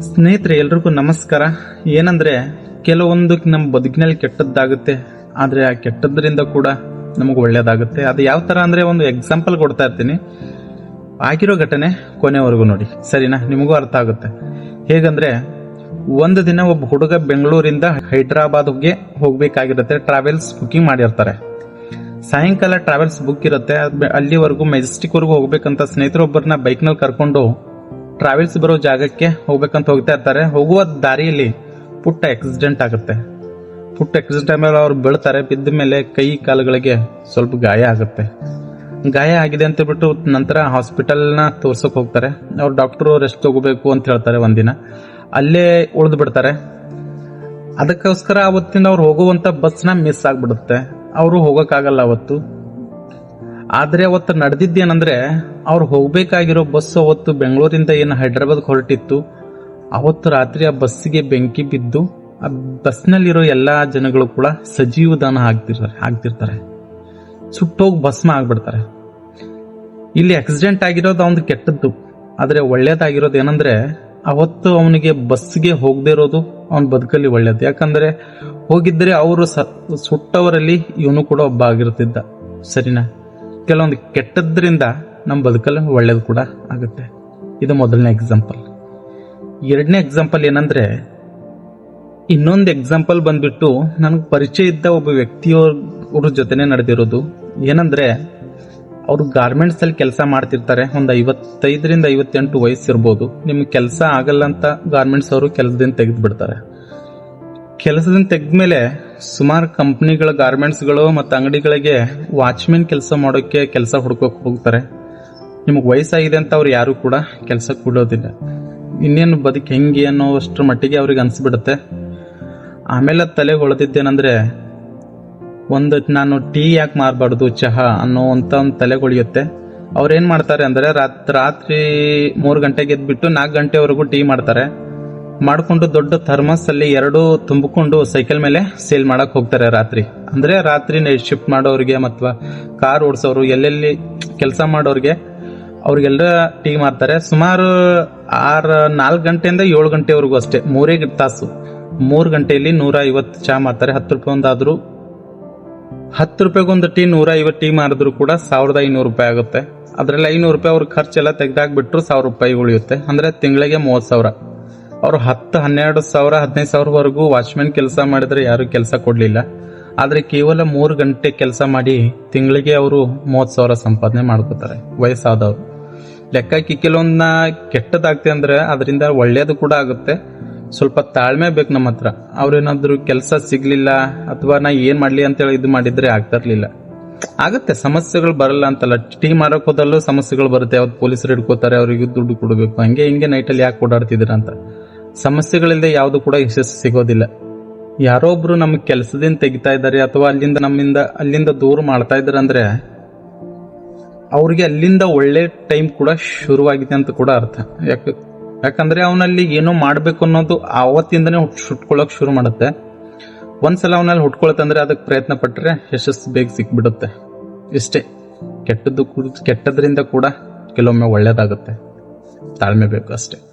ಸ್ನೇಹಿತರೆ, ಎಲ್ರಿಗೂ ನಮಸ್ಕಾರ. ಏನಂದ್ರೆ, ಕೆಲವೊಂದು ನಮ್ಮ ಬದುಕಿನಲ್ಲಿ ಕೆಟ್ಟದ್ದಾಗುತ್ತೆ. ಆದ್ರೆ ಆ ಕೆಟ್ಟದ್ರಿಂದ ಕೂಡ ನಮಗೆ ಒಳ್ಳೇದಾಗುತ್ತೆ. ಅದು ಯಾವ ತರ ಅಂದ್ರೆ ಒಂದು ಎಕ್ಸಾಂಪಲ್ ಕೊಡ್ತಾ ಇರ್ತೀನಿ. ಆಗಿರೋ ಘಟನೆ ಕೊನೆವರೆಗೂ ನೋಡಿ. ಸರಿನಾ? ನಿಮಗೂ ಅರ್ಥ ಆಗುತ್ತೆ. ಹೇಗಂದ್ರೆ, ಒಂದು ದಿನ ಒಬ್ಬ ಹುಡುಗ ಬೆಂಗಳೂರಿಂದ ಹೈದರಾಬಾದ್ಗೆ ಹೋಗ್ಬೇಕಾಗಿರುತ್ತೆ. ಟ್ರಾವೆಲ್ಸ್ ಬುಕ್ಕಿಂಗ್ ಮಾಡಿರ್ತಾರೆ. ಸಾಯಂಕಾಲ ಟ್ರಾವೆಲ್ಸ್ ಬುಕ್ ಇರುತ್ತೆ. ಅಲ್ಲಿವರೆಗೂ ಮೆಜೆಸ್ಟಿಕ್ ವರೆಗೂ ಹೋಗ್ಬೇಕಂತ ಸ್ನೇಹಿತರೊಬ್ಬರನ್ನ ಬೈಕ್ನಲ್ಲಿ ಕರ್ಕೊಂಡು ಟ್ರಾವೆಲ್ಸ್ ಬರೋ ಜಾಗಕ್ಕೆ ಹೋಗ್ಬೇಕಂತ ಹೋಗ್ತಾ ಇರ್ತಾರೆ. ಹೋಗುವ ದಾರಿಯಲ್ಲಿ ಪುಟ್ಟ ಆಕ್ಸಿಡೆಂಟ್ ಆಗುತ್ತೆ. ಪುಟ್ಟ ಆಕ್ಸಿಡೆಂಟ್ ಮೇಲೆ ಅವ್ರು ಬೀಳ್ತಾರೆ, ಬಿದ್ದ ಮೇಲೆ ಕೈ ಕಾಲುಗಳಿಗೆ ಸ್ವಲ್ಪ ಗಾಯ ಆಗುತ್ತೆ. ಗಾಯ ಆಗಿದೆ ಅಂತ ಬಿಟ್ಟು ನಂತರ ಹಾಸ್ಪಿಟಲ್ನ ತೋರ್ಸೋಕೆ ಹೋಗ್ತಾರೆ. ಅವ್ರು ಡಾಕ್ಟರ್ ರೆಸ್ಟ್ ತಗೋಬೇಕು ಅಂತ ಹೇಳ್ತಾರೆ ಒಂದಿನ. ಅಲ್ಲೇ ಉಳಿದು ಬಿಡ್ತಾರೆ. ಅದಕ್ಕೋಸ್ಕರ ಅವತ್ತಿನ ಅವ್ರು ಹೋಗುವಂತ ಬಸ್ನ ಮಿಸ್ ಆಗಿಬಿಡುತ್ತೆ. ಅವರು ಹೋಗಕ್ಕಾಗಲ್ಲ ಅವತ್ತು. ಆದ್ರೆ ಅವತ್ತು ನಡೆದಿದ್ದೇನಂದ್ರೆ ಅವ್ರು ಹೋಗ್ಬೇಕಾಗಿರೋ ಬಸ್ ಅವತ್ತು ಬೆಂಗಳೂರಿಂದ ಏನು ಹೈದ್ರಾಬಾದ್ ಹೊರಟಿತ್ತು. ಅವತ್ತು ರಾತ್ರಿ ಆ ಬಸ್ಸಿಗೆ ಬೆಂಕಿ ಬಿದ್ದು, ಆ ಬಸ್ನಲ್ಲಿರೋ ಎಲ್ಲಾ ಜನಗಳು ಕೂಡ ಸಜೀವ ದಾನ ಆಗ್ತಿರ್ತಾರೆ ಆಗ್ತಿರ್ತಾರೆ. ಸುಟ್ಟೋಗಿ ಭಸ್ಮ ಆಗ್ಬಿಡ್ತಾರೆ. ಇಲ್ಲಿ ಆಕ್ಸಿಡೆಂಟ್ ಆಗಿರೋದು ಅವ್ನು ಕೆಟ್ಟದ್ದು. ಆದರೆ ಒಳ್ಳೇದಾಗಿರೋದು ಏನಂದ್ರೆ, ಅವತ್ತು ಅವನಿಗೆ ಬಸ್ಗೆ ಹೋಗದೆ ಇರೋದು ಅವನ ಬದುಕಲ್ಲಿ ಒಳ್ಳೇದು. ಯಾಕಂದ್ರೆ ಹೋಗಿದ್ರೆ ಅವರು ಸುಟ್ಟವರಲ್ಲಿ ಇವನು ಕೂಡ ಒಬ್ಬ ಆಗಿರ್ತಿದ್ದ. ಸರಿನಾ? ಕೆಲವೊಂದು ಕೆಟ್ಟದ್ರಿಂದ ನಮ್ಮ ಬದುಕಲ್ಲಿ ಒಳ್ಳೇದು ಕೂಡ ಆಗುತ್ತೆ. ಇದು ಮೊದಲನೇ ಎಕ್ಸಾಂಪಲ್ ಎರಡನೇ ಎಕ್ಸಾಂಪಲ್ ಏನಂದ್ರೆ, ಇನ್ನೊಂದು ಎಕ್ಸಾಂಪಲ್ ಬಂದ್ಬಿಟ್ಟು ನನಗೆ ಪರಿಚಯ ಇದ್ದ ಒಬ್ಬ ವ್ಯಕ್ತಿಯವ್ರ ಜೊತೆನೆ ನಡೆದಿರೋದು. ಏನಂದ್ರೆ, ಅವರು ಗಾರ್ಮೆಂಟ್ಸ್ ಅಲ್ಲಿ ಕೆಲಸ ಮಾಡ್ತಿರ್ತಾರೆ. ಒಂದು ಐವತ್ತೈದರಿಂದ ಐವತ್ತೆಂಟು ವಯಸ್ಸಿರ್ಬೋದು. ನಿಮ್ಗೆ ಕೆಲಸ ಆಗಲ್ಲ ಅಂತ ಗಾರ್ಮೆಂಟ್ಸ್ ಅವರು ಕೆಲಸದಿಂದ ತೆಗೆದು ಬಿಡ್ತಾರೆ ಕೆಲಸದಿಂದ ತೆಗೆದ್ಮೇಲೆ ಸುಮಾರು ಕಂಪ್ನಿಗಳ ಗಾರ್ಮೆಂಟ್ಸ್ಗಳು ಮತ್ತು ಅಂಗಡಿಗಳಿಗೆ ವಾಚ್ಮೆನ್ ಕೆಲಸ ಮಾಡೋಕ್ಕೆ ಕೆಲಸ ಹುಡ್ಕೋಕೆ ಹೋಗ್ತಾರೆ. ನಿಮಗೆ ವಯಸ್ಸಾಗಿದೆ ಅಂತ ಅವ್ರು ಯಾರೂ ಕೂಡ ಕೆಲಸ ಕೊಡೋದಿಲ್ಲ. ಇನ್ನೇನು ಬದುಕು ಹೆಂಗೆ ಅನ್ನೋ ಅಷ್ಟ್ರ ಮಟ್ಟಿಗೆ ಅವ್ರಿಗೆ ಅನಿಸ್ಬಿಡುತ್ತೆ. ಆಮೇಲೆ ತಲೆಗೆ ಹೊಳೆದಿದ್ದೇನೆಂದರೆ, ಒಂದು ನಾನು ಟೀ ಯಾಕೆ ಮಾರಬಾರ್ದು, ಚಹಾ ಅನ್ನೋ ಅಂತ ಒಂದು ತಲೆಗೊಳಿಯುತ್ತೆ ಅವ್ರು ಏನ್ ಮಾಡ್ತಾರೆ ಅಂದರೆ ರಾತ್ರಿ ರಾತ್ರಿ ಮೂರು ಗಂಟೆಗೆ ಎದ್ದುಬಿಟ್ಟು ನಾಲ್ಕು ಗಂಟೆವರೆಗೂ ಟೀ ಮಾಡ್ತಾರೆ. ಮಾಡ್ಕೊಂಡು ದೊಡ್ಡ ಥರ್ಮಸ್ ಅಲ್ಲಿ ಎರಡು ತುಂಬಿಕೊಂಡು ಸೈಕಲ್ ಮೇಲೆ ಸೇಲ್ ಮಾಡಕ್ ಹೋಗ್ತಾರೆ ರಾತ್ರಿ. ಅಂದ್ರೆ ರಾತ್ರಿ ಶಿಫ್ಟ್ ಮಾಡೋರಿಗೆ ಅಥವಾ ಕಾರ್ ಓಡಿಸೋರು, ಎಲ್ಲೆಲ್ಲಿ ಕೆಲಸ ಮಾಡೋರಿಗೆ ಅವ್ರಿಗೆಲ್ಲ ಟೀ ಮಾಡ್ತಾರೆ ಸುಮಾರು ಆರು, ನಾಲ್ಕು ಗಂಟೆಯಿಂದ ಏಳು ಗಂಟೆವರೆಗೂ ಅಷ್ಟೇ, ಮೂರೇ ತಾಸು. ಮೂರು ಗಂಟೆಯಲ್ಲಿ ನೂರ ಐವತ್ತು ಚಹಾ ಮಾಡ್ತಾರೆ ಹತ್ತು ರೂಪಾಯಿ ಒಂದಾದ್ರೂ, ಹತ್ತು ರೂಪಾಯಿಗೊಂದು ಟೀ ನೂರ ಐವತ್ತು ಟೀ ಮಾರಿದ್ರು ಕೂಡ ಸಾವಿರದ ಐನೂರು ರೂಪಾಯಿ ಆಗುತ್ತೆ. ಅದರಲ್ಲಿ ಐನೂರು ರೂಪಾಯಿ ಅವ್ರ ಖರ್ಚೆಲ್ಲ ತೆಗ್ದಾಕ್ಬಿಟ್ರು ಸಾವಿರ ರೂಪಾಯಿ ಉಳಿಯುತ್ತೆ. ಅಂದ್ರೆ ತಿಂಗಳಿಗೆ ಮೂವತ್ತು ಸಾವಿರ. ಅವ್ರು ಹತ್ತು ಹನ್ನೆರಡು ಸಾವಿರ, ಹದಿನೈದು ಸಾವಿರವರೆಗೂ ವಾಚ್ಮ್ಯಾನ್ ಕೆಲಸ ಮಾಡಿದ್ರೆ ಯಾರು ಕೆಲಸ ಕೊಡ್ಲಿಲ್ಲ. ಆದರೆ ಕೇವಲ ಮೂರು ಗಂಟೆ ಕೆಲಸ ಮಾಡಿ ತಿಂಗಳಿಗೆ ಅವರು ಮೂವತ್ತು ಸಾವಿರ ಸಂಪಾದನೆ ಮಾಡ್ಕೋತಾರೆ, ವಯಸ್ಸಾದವರು. ಲೆಕ್ಕಕ್ಕೆ ಕೆಲವೊಂದನ್ನ ಕೆಟ್ಟದಾಗ್ತೆ ಅಂದರೆ ಅದರಿಂದ ಒಳ್ಳೆಯದು ಕೂಡ ಆಗುತ್ತೆ. ಸ್ವಲ್ಪ ತಾಳ್ಮೆ ಬೇಕು ನಮ್ಮ ಹತ್ರ. ಅವ್ರೇನಾದ್ರು ಕೆಲಸ ಸಿಗ್ಲಿಲ್ಲ ಅಥವಾ ನಾ ಏನು ಮಾಡ್ಲಿ ಅಂತೇಳಿ ಇದು ಮಾಡಿದ್ರೆ ಆಗ್ತಿರ್ಲಿಲ್ಲ ಆಗುತ್ತೆ, ಸಮಸ್ಯೆಗಳು ಬರಲ್ಲ ಅಂತಲ್ಲ. ಟೀ ಮಾಡೋಕೆ ಸಮಸ್ಯೆಗಳು ಬರುತ್ತೆ. ಅವತ್ತು ಪೊಲೀಸರು ಹಿಡ್ಕೋತಾರೆ, ಅವ್ರಿಗೆ ದುಡ್ಡು ಕೊಡಬೇಕು. ಹಂಗೆ ಹಿಂಗೆ ನೈಟಲ್ಲಿ ಯಾಕೆ ಓಡಾಡ್ತಿದ್ದೀರಾ ಅಂತ. ಸಮಸ್ಯೆಗಳಿಲ್ಲದೆ ಯಾವುದು ಕೂಡ ಯಶಸ್ಸು ಸಿಗೋದಿಲ್ಲ. ಯಾರೋ ಒಬ್ರು ನಮ್ಮ ಕೆಲಸದಿಂದ ತೆಗಿತಾ ಇದ್ದಾರೆ ಅಥವಾ ಅಲ್ಲಿಂದ ನಮ್ಮಿಂದ, ಅಲ್ಲಿಂದ ದೂರ ಮಾಡ್ತಾ ಇದ್ದಾರೆ ಅಂದ್ರೆ ಅವ್ರಿಗೆ ಅಲ್ಲಿಂದ ಒಳ್ಳೆ ಟೈಮ್ ಕೂಡ ಶುರುವಾಗಿದೆ ಅಂತ ಕೂಡ ಅರ್ಥ. ಯಾಕೆ, ಯಾಕಂದ್ರೆ ಅವನಲ್ಲಿ ಏನೋ ಮಾಡ್ಬೇಕು ಅನ್ನೋದು ಆವತ್ತಿಂದನೇ ಹುಟ್ ಹುಟ್ಕೊಳ್ಳೋಕೆ ಶುರು ಮಾಡುತ್ತೆ. ಒಂದ್ಸಲ ಅವನಲ್ಲಿ ಹುಟ್ಕೊಳ್ತಂದ್ರೆ ಅದಕ್ಕೆ ಪ್ರಯತ್ನ ಪಟ್ಟರೆ ಯಶಸ್ಸು ಬೇಗ ಸಿಕ್ಬಿಡುತ್ತೆ. ಇಷ್ಟೇ. ಕೆಟ್ಟದ್ದು ಕೆಟ್ಟದ್ರಿಂದ ಕೂಡ ಕೆಲವೊಮ್ಮೆ ಒಳ್ಳೇದಾಗುತ್ತೆ. ತಾಳ್ಮೆ ಬೇಕು ಅಷ್ಟೇ.